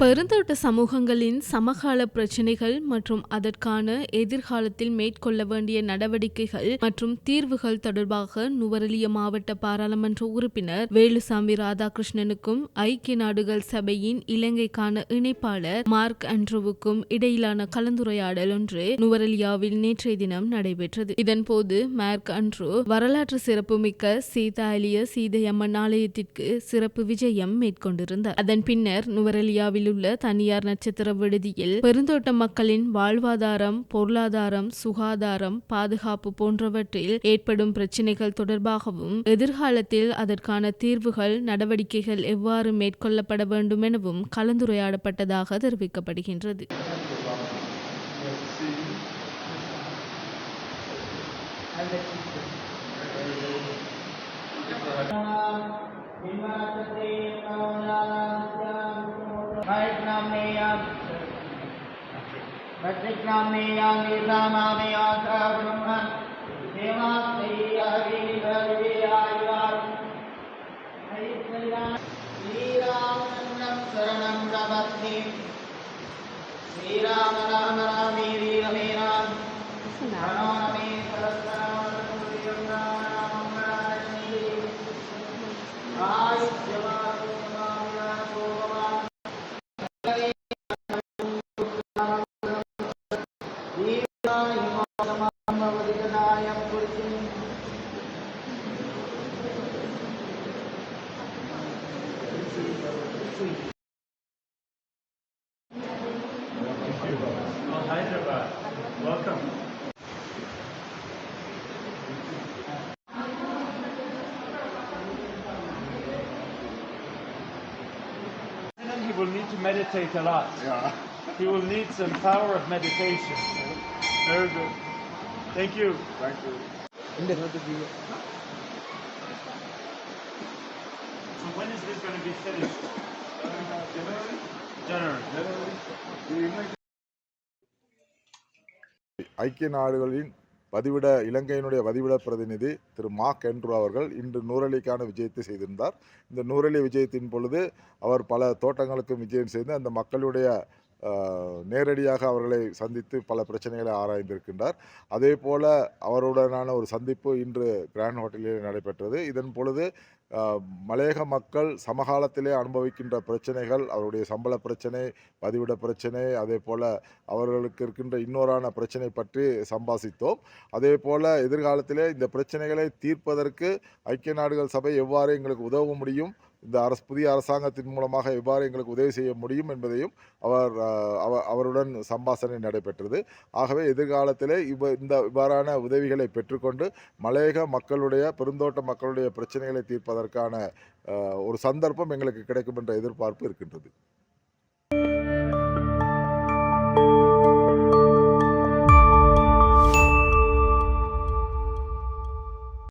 பெருந்தோட்ட சமூகங்களின் சமகால பிரச்சினைகள் மற்றும் அதற்கான எதிர்காலத்தில் மேற்கொள்ள வேண்டிய நடவடிக்கைகள் மற்றும் தீர்வுகள் தொடர்பாக நுவரெலிய மாவட்ட பாராளுமன்ற உறுப்பினர் வேலுசாமி ராதாகிருஷ்ணனுக்கும் ஐக்கிய நாடுகள் சபையின் இலங்கைக்கான இணைப்பாளர் மார்க் அண்ட்ரூவுக்கும் இடையிலான கலந்துரையாடல் ஒன்று நுவரெலியாவில் நேற்றைய தினம் நடைபெற்றது. இதன்போது மார்க் அண்ட்ரூ வரலாற்று சிறப்புமிக்க சீதாலிய சீதையம்மன் ஆலயத்திற்கு சிறப்பு விஜயம் மேற்கொண்டிருந்தார். அதன் பின்னர் நுவரெலியாவில் உள்ள தனியார் நட்சத்திர விடுதியில் பெருந்தோட்ட மக்களின் வாழ்வாதாரம் பொருளாதாரம் சுகாதாரம் பாதுகாப்பு போன்றவற்றில் ஏற்படும் பிரச்சினைகள் தொடர்பாகவும் எதிர்காலத்தில் அதற்கான தீர்வுகள் நடவடிக்கைகள் எவ்வாறு மேற்கொள்ளப்பட வேண்டும் எனவும் கலந்துரையாடப்பட்டதாக தெரிவிக்கப்படுகின்றது. प्रतिक्रामेया निर्नामामेया स ब्रह्म श्रीरामनं शरणं प्रपत्नि श्रीराम राम रामे वीरमे राम नमो नमे Saraswati Ayushman Oh, Hyderabad. Welcome. Then he will need to meditate a lot. Yeah. He will need some power of meditation. Very good. Thank you. Thank you. So when is this going to be finished? ஐக்கிய நாடுகளின் பதிவிட இலங்கையினுடைய பதிவிட பிரதிநிதி திரு mark என்ட்ரூ அவர்கள் இன்று நூறலிக்கான விஜயத்தை செய்திருந்தார். இந்த நூறலி விஜயத்தின் பொழுது அவர் பல தோட்டங்களுக்கும் விஜயம் செய்து அந்த மக்களுடைய நேரடியாக அவர்களை சந்தித்து பல பிரச்சனைகளை ஆராய்ந்திருக்கின்றார். அதே போல் அவருடனான ஒரு சந்திப்பு இன்று கிராண்ட் ஹோட்டலில் நடைபெற்றது. இதன் பொழுது மலையக மக்கள் சமகாலத்திலே அனுபவிக்கின்ற பிரச்சனைகள் அவருடைய சம்பள பிரச்சனை பதிவிட பிரச்சனை அதே போல் அவர்களுக்கு இருக்கின்ற இன்னொரான பிரச்சனை பற்றி சம்பாசித்தோம். அதே போல் எதிர்காலத்திலே இந்த பிரச்சனைகளை தீர்ப்பதற்கு ஐக்கிய நாடுகள் சபை எவ்வாறு எங்களுக்கு உதவ முடியும் இந்த அரசு புதிய அரசாங்கத்தின் மூலமாக எவ்வாறு எங்களுக்கு உதவி செய்ய முடியும் என்பதையும் அவர் அவ- அவருடன் சம்பாஷணை நடைபெற்றது. ஆகவே எதிர்காலத்திலே இவ இந்த இவ்வாறான உதவிகளை பெற்றுக்கொண்டு மலையக மக்களுடைய பெருந்தோட்ட மக்களுடைய பிரச்சனைகளை தீர்ப்பதற்கான ஒரு சந்தர்ப்பம் எங்களுக்கு கிடைக்கும் என்ற எதிர்பார்ப்பு இருக்கின்றது.